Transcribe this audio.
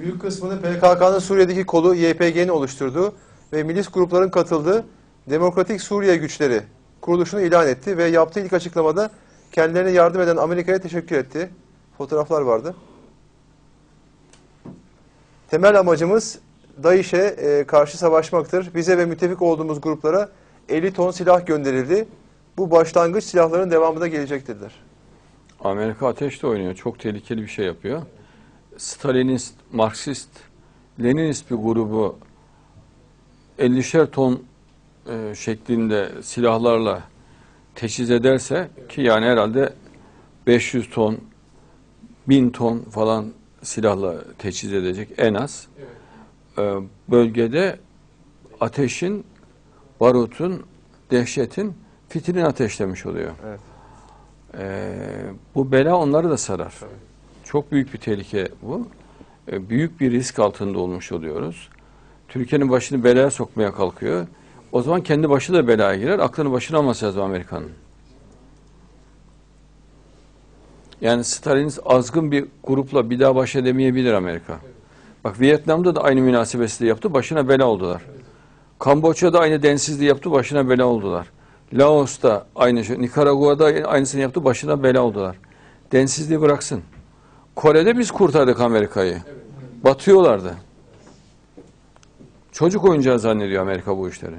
Büyük kısmını PKK'nın Suriye'deki kolu YPG'nin oluşturduğu ve milis grupların katıldığı Demokratik Suriye Güçleri kuruluşunu ilan etti ve yaptığı ilk açıklamada kendilerine yardım eden Amerika'ya teşekkür etti. Fotoğraflar vardı. Temel amacımız DAEŞ'e e, karşı savaşmaktır. Bize ve müttefik olduğumuz gruplara 50 ton silah gönderildi. Bu başlangıç silahların devamı da gelecektirler. Amerika ateşle oynuyor. Çok tehlikeli bir şey yapıyor. Stalinist, Marksist, Leninist bir grubu 50'şer ton e, şeklinde silahlarla teçhiz ederse ki yani herhalde 500 ton, 1000 ton falan silahla teçhiz edecek en az. E, bölgede ateşin, barutun, dehşetin fitilini ateşlemiş oluyor. Evet. Ee, bu bela onları da sarar. Çok büyük bir tehlike bu. Ee, büyük bir risk altında olmuş oluyoruz. Türkiye'nin başını belaya sokmaya kalkıyor. O zaman kendi başı da belaya girer. Aklını başına alması lazım Amerika'nın. Yani Stalinist azgın bir grupla bir daha baş edemeyebilir Amerika. Bak Vietnam'da da aynı münasebesle yaptı. Başına bela oldular. Kamboçya'da aynı densizliği yaptı. Başına bela oldular. Laos'ta aynı şey. Nikaragua'da aynısını yaptı. Başına bela oldular. Densizliği bıraksın. Kore'de biz kurtardık Amerika'yı. Batıyorlardı. Çocuk oyuncağı zannediyor Amerika bu işleri.